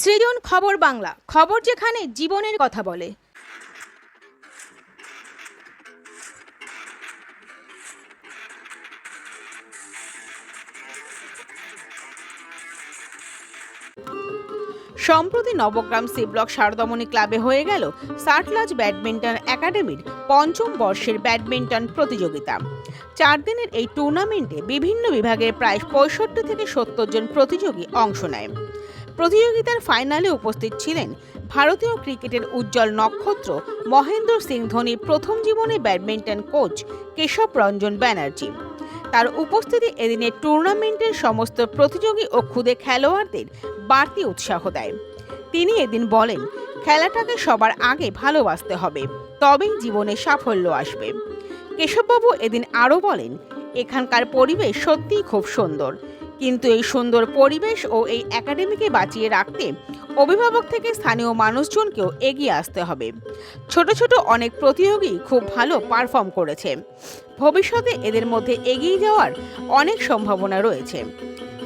সৃজন খবর বাংলা, খবর যেখানে জীবনের কথা বলে। সম্প্রতি নবগ্রাম সি ব্লক শারদামণি ক্লাবে হয়ে গেল সাটলাজ ব্যাডমিন্টন একাডেমির পঞ্চম বর্ষের ব্যাডমিন্টন প্রতিযোগিতা। চার দিনের এই টুর্নামেন্টে বিভিন্ন বিভাগের প্রায় পঁয়ষট্টি থেকে সত্তর জন প্রতিযোগী অংশ নেয়। প্রতিযোগিতার ফাইনালে উপস্থিত ছিলেন ভারতীয় ক্রিকেটের উজ্জ্বল নক্ষত্র, মহেন্দ্র সিং ধোনির প্রথম জীবনে ব্যাডমিন্টন কোচ কেশব রঞ্জন ব্যানার্জি। তার উপস্থিতি এদিনের টুর্নামেন্টের সমস্ত প্রতিযোগী ও ক্ষুদে খেলোয়াড়দের বাড়তি উৎসাহ দেয়। তিনি এদিন বলেন, খেলাটাকে সবার আগে ভালোবাসতে হবে, তবেই জীবনে সাফল্য আসবে। কেশববাবু এদিন আরও বলেন, এখানকার পরিবেশ সত্যিই খুব সুন্দর। কিন্তু এই সুন্দর পরিবেশ ও এই একাডেমিকে বাঁচিয়ে রাখতে অভিভাবক থেকে স্থানীয় মানুষজনকেও এগিয়ে আসতে হবে। ছোট ছোট অনেক প্রতিযোগী খুব ভালো পারফর্ম করেছে। ভবিষ্যতে এদের মধ্যে এগিয়ে যাওয়ার অনেক সম্ভাবনা রয়েছে।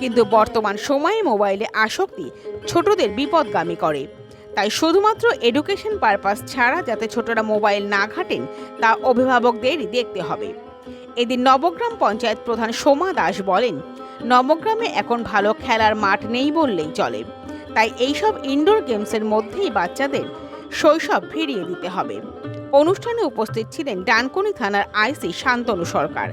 কিন্তু বর্তমান সময়ে মোবাইলে আসক্তি ছোটদের বিপদগামী করে। তাই শুধুমাত্র এডুকেশন পারপাস ছাড়া যাতে ছোটরা মোবাইল না ঘাটেন, তা অভিভাবকদেরই দেখতে হবে। এদিন নবগ্রাম পঞ্চায়েত প্রধান সোমা দাস বলেন নবগ্রামে এখন ভালো খেলার মাঠ নেই বললেই চলে। তাই এইসব ইনডোর গেমসের মধ্যেই বাচ্চাদের শৈশব ফিরিয়ে দিতে হবে। অনুষ্ঠানে উপস্থিত ছিলেন ডানকুনি থানার আইসি শান্তনু সরকার।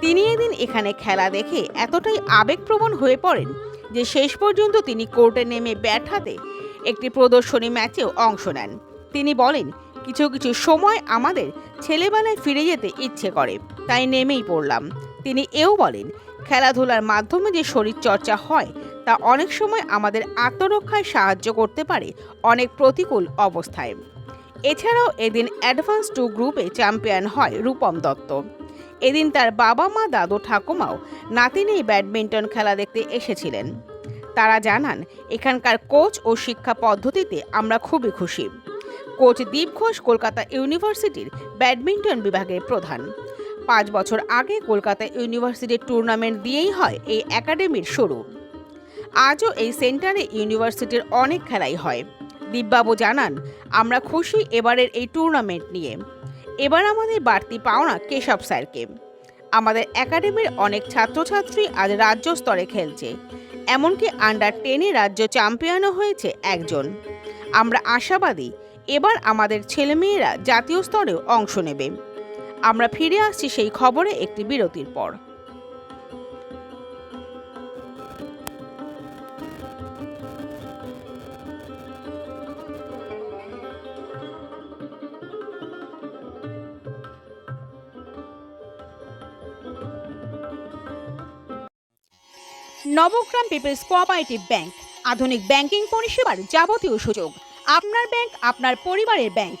তিনি এদিন এখানে খেলা দেখে এতটাই আবেগপ্রবণ হয়ে পড়েন যে শেষ পর্যন্ত তিনি কোর্টে নেমে ব্যাট হাতে একটি প্রদর্শনী ম্যাচেও অংশ নেন। তিনি বলেন, কিছু কিছু সময় আমাদের ছেলেবেলায় ফিরে যেতে ইচ্ছে করে, তাই নেমেই পড়লাম। তিনি এও বলেন, খেলাধুলার মাধ্যমে যে শরীর চর্চা হয়, তা অনেক সময় আমাদের আত্মরক্ষায় সাহায্য করতে পারে অনেক প্রতিকূল অবস্থায়। এছাড়াও এদিন অ্যাডভান্স টু গ্রুপে চ্যাম্পিয়ন হয় রূপম দত্ত। এদিন তার বাবা মা দাদু ঠাকুমাও নাতিনেই ব্যাডমিন্টন খেলা দেখতে এসেছিলেন। তারা জানান, এখানকার কোচ ও শিক্ষা পদ্ধতিতে আমরা খুবই খুশি। কোচ দীপ ঘোষ কলকাতা ইউনিভার্সিটির ব্যাডমিন্টন বিভাগের প্রধান। পাঁচ বছর আগে কলকাতা ইউনিভার্সিটির টুর্নামেন্ট দিয়েই হয় এই একাডেমির শুরু। আজও এই সেন্টারে ইউনিভার্সিটির অনেক খেলাই হয়। দীপবাবু জানান, আমরা খুশি এবারের এই টুর্নামেন্ট নিয়ে। এবার আমাদের বাড়তি পাওনা কেশব স্যারকে। আমাদের একাডেমির অনেক ছাত্রছাত্রী আজ রাজ্য স্তরে খেলছে। এমনকি আন্ডার টেনে রাজ্য চ্যাম্পিয়নও হয়েছে একজন। আমরা আশাবাদী, এবার আমাদের ছেলেমেয়েরা জাতীয় স্তরেও অংশ নেবে। আমরা ফিরে আসছি সেই খবরে একটি বিরতির পর। নবগ্রাম পিপলস কোঅপারেটিভ ব্যাংক, আধুনিক ব্যাংকিং পরিষেবার যাবতীয় সুযোগ। আপনার ব্যাংক, আপনার পরিবারের bank.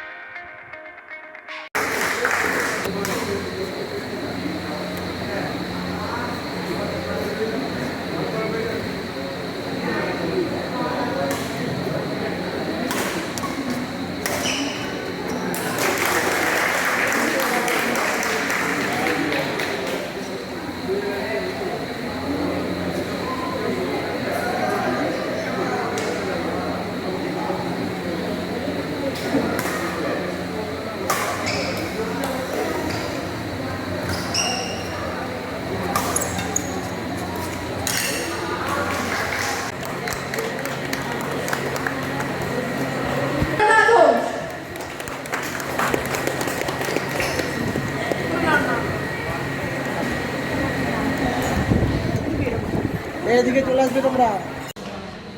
এদিকে চলে আসবে তোমরা।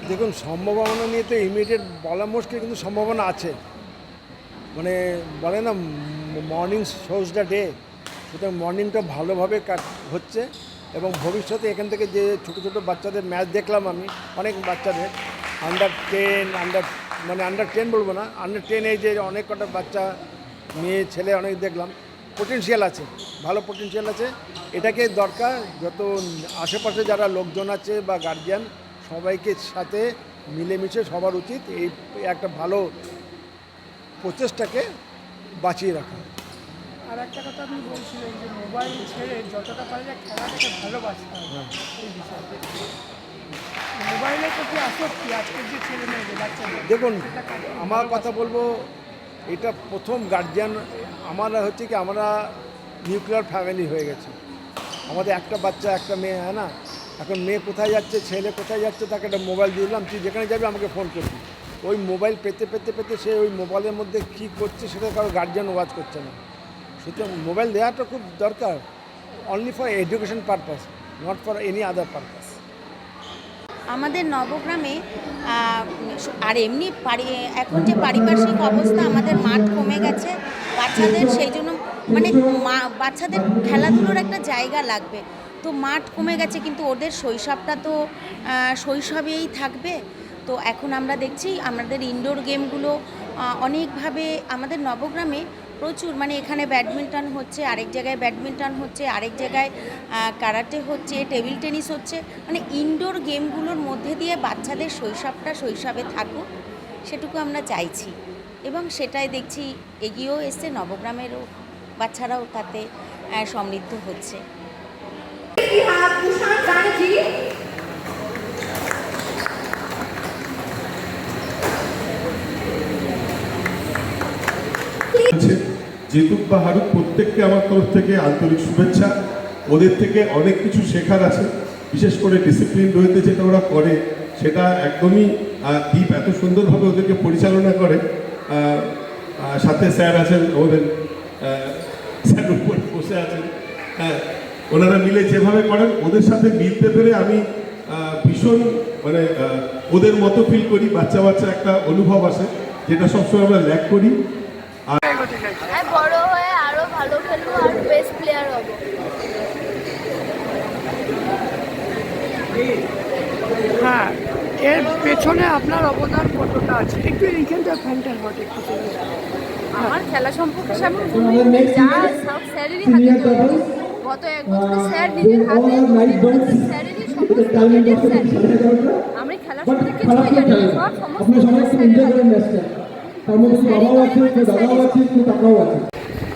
দেখুন, সম্ভাবনা নিয়ে তো ইমিডিয়েট বলা মুশকিল, কিন্তু সম্ভাবনা আছে। মানে বলে না মর্নিং শোজ দ্য ডে সুতরাং মর্নিংটা ভালোভাবে কাট হচ্ছে এবং ভবিষ্যতে এখান থেকে যে ছোটো ছোটো বাচ্চাদের ম্যাচ দেখলাম আমি, অনেক বাচ্চাদের আন্ডার টেন আন্ডার মানে আন্ডার টেন বলব না আন্ডার টেন যে অনেক কটা বাচ্চা, মেয়ে, ছেলে অনেক দেখলাম। পোটেনশিয়াল আছে ভালো পোটেনশিয়াল আছে। এটাকে দরকার যত আশেপাশে যারা লোকজন আছে বা গার্জিয়ান সবাইকে সাথে মিলেমিশে সবার উচিত এই একটা ভালো প্রচেষ্টাকে বাঁচিয়ে রাখা। আর একটা কথা আপনি বলছিলেন যে মোবাইল ছেড়ে যতটা পারা যায় খেলাটাকে ভালোবাসতে হবে। এই বিষয়ে মোবাইলের প্রতি আসক্তি আজকের যে ছেলে মেয়েদের বাচ্চাদের দেখুন আমার কথা বলব এটা প্রথম গার্জিয়ান আমরা হচ্ছে কি, আমরা নিউক্লিয়ার ফ্যামিলি হয়ে গেছে। আমাদের একটা বাচ্চা, একটা মেয়ে হ্যাঁ না? এখন মেয়ে কোথায় যাচ্ছে, ছেলে কোথায় যাচ্ছে, তাকে একটা মোবাইল দিলাম, তুই যেখানে যাবি আমাকে ফোন করবি। ওই মোবাইল পেতে পেতে পেতে সে ওই মোবাইলের মধ্যে কী করছে সেটা কারও গার্জিয়ান ওয়াচ করছে না। সুতরাং মোবাইল দেওয়াটা খুব দরকার only for education purpose not for any other purpose আমাদের নবগ্রামে আর এমনি পারি, এখন যে পারিপার্শ্বিক অবস্থা আমাদের মাঠ কমে গেছে, বাচ্চাদের সেই জন্য মানে মা, বাচ্চাদের খেলাধুলোর একটা জায়গা লাগবে। তো মাঠ কমে গেছে, কিন্তু ওদের শৈশবটা তো শৈশবেই থাকবে। তো এখন আমরা দেখছি, আমাদের ইনডোর গেমগুলো অনেকভাবে আমাদের নবগ্রামে প্রচুর মানে এখানে ব্যাডমিন্টন হচ্ছে, আরেক জায়গায় ব্যাডমিন্টন হচ্ছে, আরেক জায়গায় কারাটে হচ্ছে, টেবিল টেনিস হচ্ছে। মানে ইনডোর গেমগুলোর মধ্যে দিয়ে বাচ্চাদের শৈশবটা শৈশবে থাকুক, সেটুকু আমরা চাইছি। এবং সেটাই দেখছি এগিয়েও এসছে, নবগ্রামেরও বাচ্চারাও তাতে সমৃদ্ধ হচ্ছে আছে জিতুক বা হারুক, প্রত্যেককে আমার তরফ থেকে আন্তরিক শুভেচ্ছা। ওদের থেকে অনেক কিছু শেখার আছে। বিশেষ করে ডিসিপ্লিন রয়েছে যেটা ওরা করে, সেটা একদমই দীপ এত সুন্দরভাবে ওদেরকে পরিচালনা করে। সাথে স্যার আছেন, ওদের স্যার উপরে বসে আছেন। হ্যাঁ ওনারা মিলে যেভাবে করেন, ওদের সাথে মিলতে পেরে আমি ভীষণ মানে ওদের মতো ফিল করি। বাচ্চা বাচ্চা একটা অনুভব আসে, যেটা সবসময় আমরা ল্যাক করি এগোতে চাইছি আমি বড় হয়ে আরও ভালো খেলব আর বেস্ট প্লেয়ার হব হ্যাঁ এর পেছনে আপনার অবদান কতটা আছে? একটু এইখানটা ফ্যানটার বটে একটু চলে আমার খেলা সম্পর্কে স্যার যা সব স্যারেরই হাতে তৈরি গত এক বছর স্যার নিজের হাতে স্যারেরই আমি খেলা সম্পর্কে কিছুই জানি না। সব সমস্ত।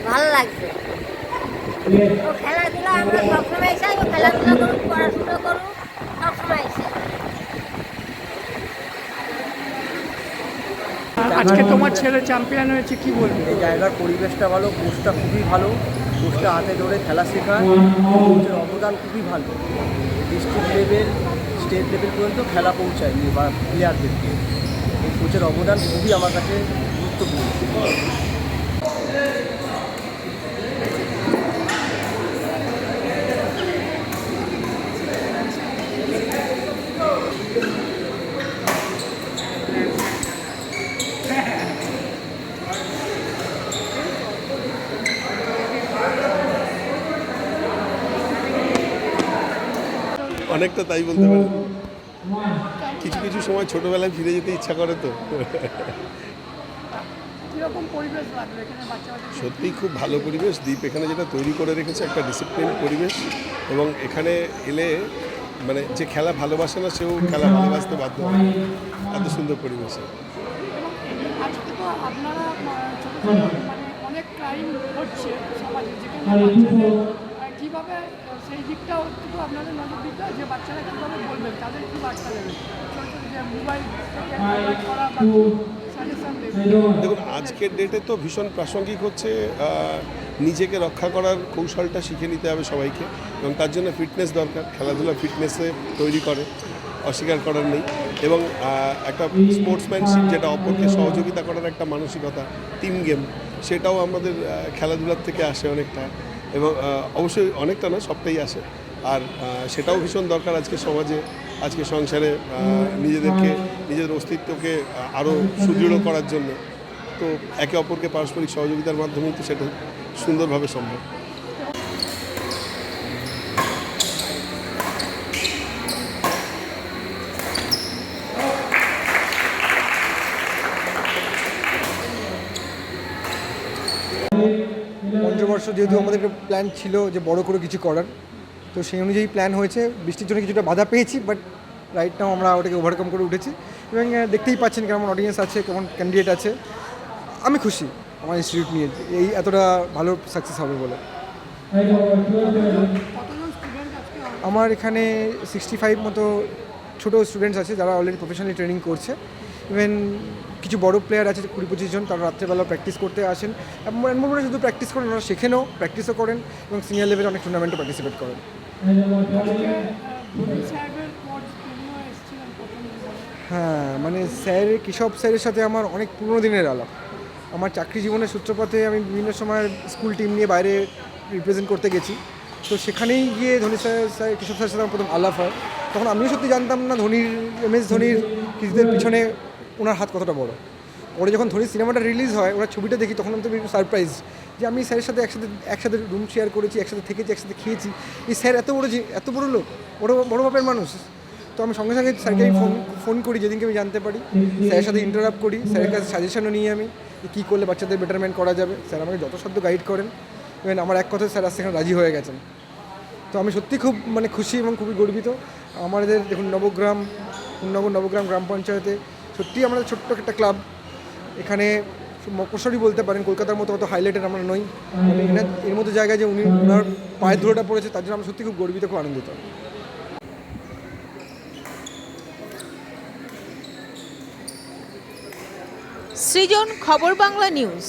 ভালো লাগছে। খেলাধুলা আমরা সবসময় চাই খেলাধুলা করুক পড়াশোনা করুক সবসময় চাই আজকে তোমার ছেলে চ্যাম্পিয়ন হয়েছে, কি বলবে? এই জায়গার পরিবেশটা ভালো, কোচটা খুবই ভালো, কোচটা হাতে ধরে খেলা শেখা কোচের অবদান খুবই ভালো। ডিস্ট্রিক্ট লেভেল স্টেট লেভেল পর্যন্ত খেলা পৌঁছায় বা প্লেয়ারদেরকে এই কোচের অবদান খুবই আমার কাছে গুরুত্বপূর্ণ। অনেকটা তাই বলতে পারেন। কিছু কিছু সময় ছোটবেলায় ফিরে যেতে ইচ্ছা করে তো। সত্যিই খুব ভালো পরিবেশ। দ্বীপ এখানে যেটা তৈরি করে রেখেছে একটা ডিসিপ্লিন পরিবেশ এবং এখানে এলে মানে যে খেলা ভালোবাসে না সেও খেলা ভালোবাসতে বাধ্য হয়। এত সুন্দর পরিবেশে। আপনারা মানে অনেক ক্রাইম হচ্ছে সমাজে যেখানে কীভাবে সেই দিকটাও একটু আপনাদের নজর দিতে হয় যে বাচ্চারা কীভাবে বলবেন তাদের কী বার্তা দেবেন? ছোট ছোট যে মোবাইল করা বা দেখুন আজকের ডেটে তো ভীষণ প্রাসঙ্গিক হচ্ছে নিজেকে রক্ষা করার কৌশলটা শিখে নিতে হবে সবাইকে এবং তার জন্য ফিটনেস দরকার খেলাধুলা ফিটনেসে তৈরি করে অস্বীকার করার নেই এবং একটা স্পোর্টসম্যানশিপ যেটা অপরকে সহযোগিতা করার একটা মানসিকতা টিম গেম সেটাও আমাদের খেলাধুলার থেকে আসে অনেকটা। এবং অবশ্যই অনেকটা না সবটাই আসে আর সেটাও ভীষণ দরকার আজকে সমাজে। আজকে সংসারে নিজেদেরকে নিজেদের অস্তিত্বকে আরও সুদৃঢ় করার জন্য। তো একে অপরকে পারস্পরিক সহযোগিতার মাধ্যমেই তো সেটা সুন্দরভাবে সম্ভব। পঞ্চবর্ষ যেহেতু আমাদের একটা প্ল্যান ছিল যে বড় করে কিছু করার, তো সেই অনুযায়ী প্ল্যান হয়েছে। বৃষ্টির জন্য কিছুটা বাধা পেয়েছি বাট রাইট নাও আমরা ওটাকে ওভারকাম করে উঠেছি। এবং দেখতেই পাচ্ছেন কেমন অডিয়েন্স আছে, কেমন ক্যান্ডিডেট আছে। আমি খুশি আমার ইনস্টিটিউট নিয়ে এই এতটা ভালো সাকসেস হবে বলে। আমার এখানে সিক্সটি ফাইভ মতো ছোটো স্টুডেন্টস আছে যারা অলরেডি প্রফেশনালি ট্রেনিং করছে। ইভেন কিছু বড় প্লেয়ার আছে, কুড়ি পঁচিশ জন তারা রাত্রেবেলা প্র্যাকটিস করতে আসেন। এবং এমন শুধু প্র্যাকটিস করেন ওরা শেখেনও প্র্যাকটিসও করেন এবং সিনিয়র লেভেলে অনেক টুর্নামেন্টে পার্টিসিপেট করেন। হ্যাঁ মানে স্যার কেশব স্যারের সাথে আমার অনেক পুরোনো দিনের আলাপ। আমার চাকরি জীবনের সূত্রপাতে আমি বিভিন্ন সময় স্কুল টিম নিয়ে বাইরে রিপ্রেজেন্ট করতে গেছি। তো সেখানেই গিয়ে ধোনি স্যার স্যার কেশব স্যারের সাথে আমার প্রথম আলাপ হয়। তখন আমিও সত্যি জানতাম না ধোনির, এম এস ধোনির কৃষিদের পিছনে ওনার হাত কতটা বড়? ওরা যখন ধরি সিনেমাটা রিলিজ হয় ওরা ছবিটা দেখি, তখন আমি তো সারপ্রাইজ যে আমি স্যারের সাথে একসাথে একসাথে রুম শেয়ার করেছি, একসাথে থেকেছি, একসাথে খেয়েছি। এই স্যার এত বড় যে, এত বড় লোক, বড় বড় বাপের মানুষ। তো আমি সঙ্গে সঙ্গে স্যারকে আমি ফোন ফোন করি, যেদিনকে আমি জানতে পারি। স্যারের সাথে ইন্টারাপ্ট করি, স্যারের কাছে সাজেশনও নিই আমি কী করলে বাচ্চাদের বেটারমেন্ট করা যাবে। স্যার আমাকে যত সাধ্য গাইড করেন ইভেন আমার এক কথায় স্যার আজ সেখানে রাজি হয়ে গেছেন। তো আমি সত্যি খুব মানে খুশি এবং খুবই গর্বিত। আমাদের দেখুন নবগ্রাম নগর নবগ্রাম গ্রাম পঞ্চায়েতে সত্যি আমাদের ছোট্ট একটা ক্লাব। এখানে মকসরই বলতে পারেন, কলকাতার মতো অত হাইলাইটেড আমরা নই। মানে এর মতো জায়গায় যে উনি ওনার পায়ের ধুলোটা পড়েছে, তার জন্য আমরা সত্যি খুব গর্বিত, খুব আনন্দিত। সৃজন খবর বাংলা নিউজ।